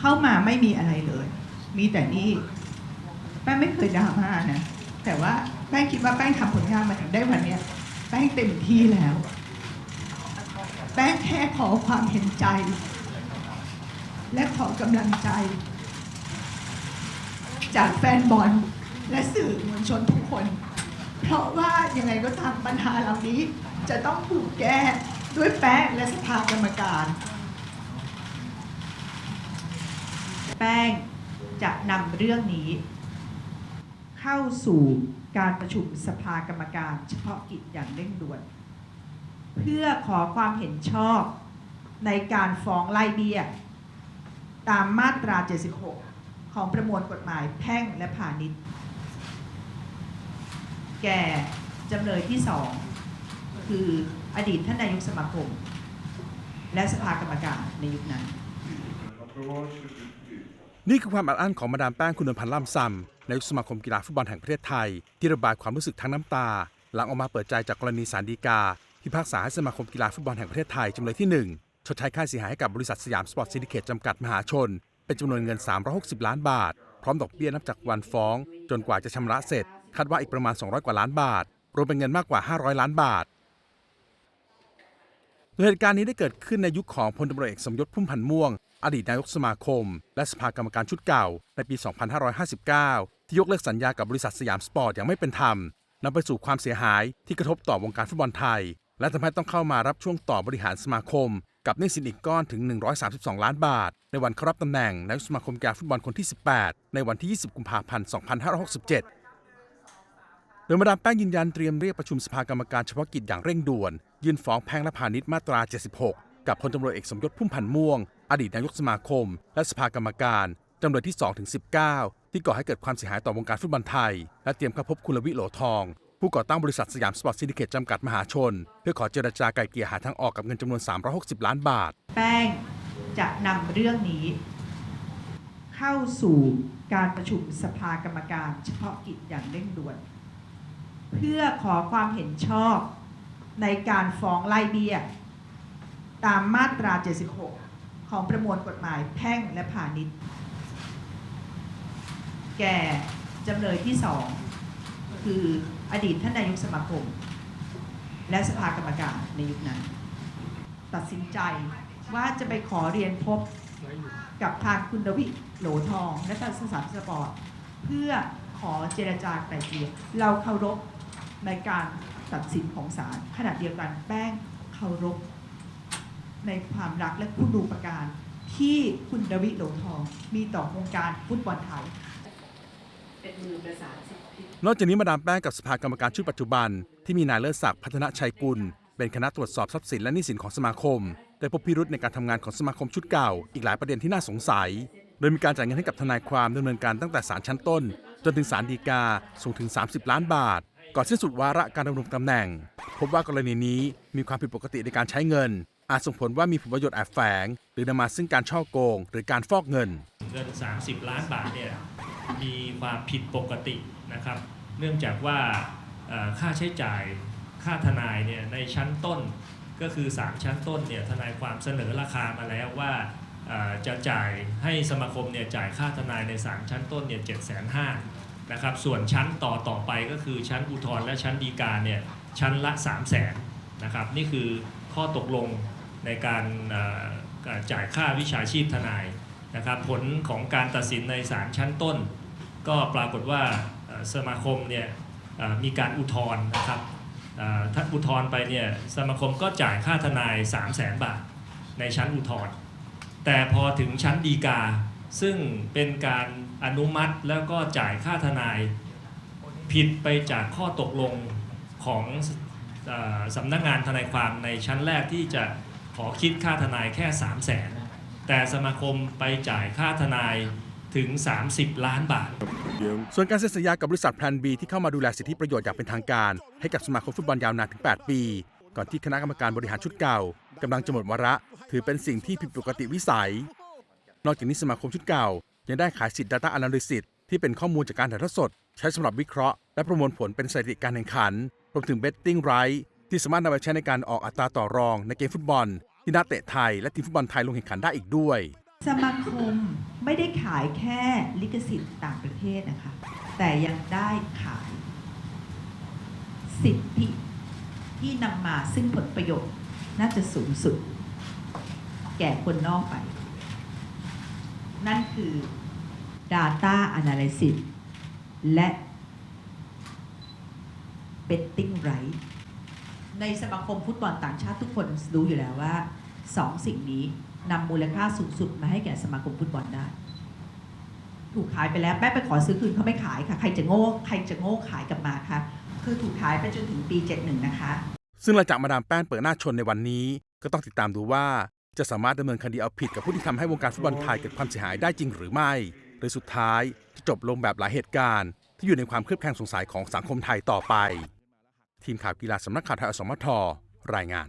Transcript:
เข้ามาไม่มีอะไรเลย มีแต่นี่แป้งไม่เคยดราม่านะ แต่ว่าแป้งคิดว่าแป้งทำผลงานมาถึงได้วันเนี้ยแป้งเต็มที่แล้ว แป้งแค่ขอความเห็นใจ และขอกำลังใจ จากแฟนบอลและสื่อมวลชนทุกคน เพราะว่ายังไงก็ตามปัญหาเหล่านี้จะต้องถูกแก้ด้วยแป้งและสภากรรมการ แป้งจะนำเรื่องนี้ เข้าสู่การประชุมสภากรรมการเฉพาะกิจอย่างเร่งด่วน เพื่อขอความเห็นชอบในการฟ้องไล่เบี้ย ตามมาตรา 76 ของประมวลกฎหมายแพ่งและพาณิชย์ แก่จำเลยที่สองคืออดีตท่านนายกสมาคม และสภากรรมการในยุคนั้น นี่คือความอัดอั้นของมาดามแป้งคุณนพันธ์ล่ำซำนายกสมาคมกีฬาฟุตบอลแห่งประเทศไทย ที่ระบายความรู้สึกทั้งน้ำตา หลังออกมาเปิดใจจากกรณีสารดีกา พิพากษาให้สมาคมกีฬาฟุตบอลแห่งประเทศไทยจำเลยที่ 1 ชดใช้ค่าเสียหายให้กับบริษัทสยามสปอร์ตซินดิเคตจำกัดมหาชน เป็นจำนวนเงิน 360 ล้านบาท พร้อมดอกเบี้ยนับจากวันฟ้อง จนกว่าจะชำระเสร็จ คาดว่าอีกประมาณ 200 กว่าล้านบาท รวมเป็นเงินมากกว่า 500 ล้านบาท โดยเหตุการณ์นี้ได้เกิดขึ้นในยุคของพลตำรวจเอกสมยศพุ่มพันธ์ม่วง อดีตนายกสมาคม และสภากรรมการชุดเก่า ในปี 2559 ที่ยกเลิกสัญญากับบริษัทสยามสปอร์ตอย่างไม่เป็นธรรมนำไปสู่ความเสียหายที่กระทบต่อวงการฟุตบอลไทย และทำให้ต้องเข้ามารับช่วงต่อบริหารสมาคม กับหนี้สินอีกก้อนถึง 132 ล้านบาท ในวันเข้ารับตำแหน่งนายกสมาคมกีฬาฟุตบอลคนที่ 18 ในวันที่ 20 กุมภาพันธ์ 2567 โดยมาดามแป้งยืนยันเตรียมเรียกประชุมสภากรรมการเฉพาะกิจอย่างเร่งด่วน ยื่นฟ้องแพ่งและพาณิชย์มาตรา 76 กับพลตำรวจเอกสมยศพุ่มพันธ์ม่วง อดีตนายกสมาคม และสภากรรมการจำเลยที่2ถึง19 ที่ก่อให้เกิดความเสียหายต่อวงการฟุตบอลไทย และเตรียมเข้าพบคุณลวิโหลทอง ผู้ก่อตั้งบริษัทสยามสปอร์ตซินดิเคตจำกัดมหาชน เพื่อขอเจรจาไกล่เกลี่ยหาทางออกกับเงินจำนวน 360 ล้านบาท แป้งจะนำเรื่องนี้ เข้าสู่การประชุมสภากรรมการเฉพาะกิจอย่างเร่งด่วน เพื่อขอความเห็นชอบในการฟ้องไล่เบี้ย ตามมาตรา 76 ของประมวลกฎหมายแพ่งและพาณิชย์ แก่จำเลยที่สองคืออดีตท่านนายกสมาคม และสภากรรมการในยุคนั้น ตัดสินใจว่าจะไปขอเรียนพบกับทางคุณดวิโหลทอง และทางสสามสปอร์ตเพื่อขอเจรจาไกล่เกลี่ยเราเคารพ ในการตัดสินของศาลขณะเดียวกันแป้งเคารพในความรักและคุณดูประการ ที่คุณดวิโหลทอง มีต่อวงการฟุตบอลไทย เป็นมือประสานนอกจากนี้มาดามแป้งกับสภากรรมการชุดปัจจุบัน ที่มีนายเลิศศักดิ์พัฒนชัยกุล เป็นคณะตรวจสอบทรัพย์สินและหนี้สินของสมาคม ได้พบพิรุธในการทำงานของสมาคมชุดเก่า อีกหลายประเด็นที่น่าสงสัย โดยมีการจ่ายเงินให้กับทนายความดำเนินการตั้งแต่ศาลชั้นต้น จนถึงศาลฎีกาสูงถึง 30 ล้านบาท ก่อนสิ้นสุดวาระการดำรงตำแหน่ง พบว่ากรณีนี้มีความผิดปกติในการใช้เงิน อาจส่งผลว่ามีผลประโยชน์แอบแฝง หรือนำมาซึ่งการช่อโกง หรือการฟอกเงิน เงิน 30 ล้านบาทเนี่ยมีความผิดปกตินะครับ เนื่องจากว่าค่าใช้จ่ายค่าทนายเนี่ยในชั้นต้นก็คือศาลชั้นต้นเนี่ยทนายความเสนอราคามาแล้วว่า จะจ่ายให้สมาคมเนี่ยจ่ายค่าทนายในศาลชั้นต้นเนี่ยเจ็ดแสนห้านะครับส่วนชั้นต่อต่อไปก็คือชั้นอุทธรณ์และชั้นฎีกาเนี่ยชั้นละ 3 0 0แสนนะครับนี่คือข้อตกลงในการจ่ายค่าวิชาชีพทนายนะครับผลของการตัดสินในศาลชั้นต้น ก็ปรากฏว่าสมาคมเนี่ยมีการอุทธรณ์นะครับถ้าอุทธรณ์ไปเนี่ยสมาคมก็จ่ายค่าทนาย 3 0 0แสนบาทในชั้นอุทธรณ์ แต่พอถึงชั้นฎีกา ซึ่งเป็นการอนุมัติแล้วก็จ่ายค่าทนายผิดไปจากข้อตกลงของอสำนักงานทนายความในชั้นแรกที่จะขอคิดค่าทนายแค่3 0 0แสนแต่สมาคมไปจ่ายค่าทนายถึง 30 ล้านบาท ส่วนการเซ็นสัญญากับบริษัทแพลนบีที่เข้ามาดูแลสิทธิประโยชน์อย่างเป็นทางการ ให้กับสมาคมฟุตบอลยาวนานถึง 8 ปี ก่อนที่คณะกรรมการบริหารชุดเก่า กำลังจะหมดวาระ ถือเป็นสิ่งที่ผิดปกติวิสัย นอกจากนี้สมาคมชุดเก่า ยังได้ขายสิทธิ์ Data Analysis ที่เป็นข้อมูลจากการถ่ายทอดสด ใช้สำหรับวิเคราะห์และประมวลผลเป็นสถิติการแข่งขัน รวมถึง Betting Right ที่สามารถนำไปใช้ในการออกอัตราต่อรองในเกมฟุตบอล ที่นักเตะไทยและทีมฟุตบอลไทยลงแข่งขันได้อีกด้วย สมาคมไม่ได้ขายแค่ลิขสิทธิ์ต่างประเทศนะคะ แต่ยังได้ขายสิทธิที่นำมาซึ่งผลประโยชน์ น่าจะสูงสุด แก่คนนอกไป นั่นคือ Data Analysis และ Betting Right ในสมาคมฟุตบอลต่างชาติทุกคนรู้อยู่แล้วว่าสองสิ่งนี้นำมูลค่าสูงสุดมาให้แก่สมาคมฟุตบอลได้ ถูกขายไปแล้วแม่ไปขอซื้อคืนเขาไม่ขายค่ะ ใครจะโง่ใครจะโง่ขายกลับมาคะคือถูกขายไปจนถึงปี 71 นะคะ ซึ่งหลังจากมาดามแป้งเปิดหน้าชนในวันนี้ ก็ต้องติดตามดูว่า จะสามารถดำเนินคดีเอาผิดกับผู้ที่ทำให้วงการฟุตบอลไทยเกิดความเสียหายได้จริงหรือไม่หรือสุดท้ายจะจบลงแบบหลายเหตุการณ์ ที่อยู่ในความเคลือบแคลงสงสัยของสังคมไทยต่อไป ทีมข่าวกีฬาสำนักข่าวไทยอสมทรายงาน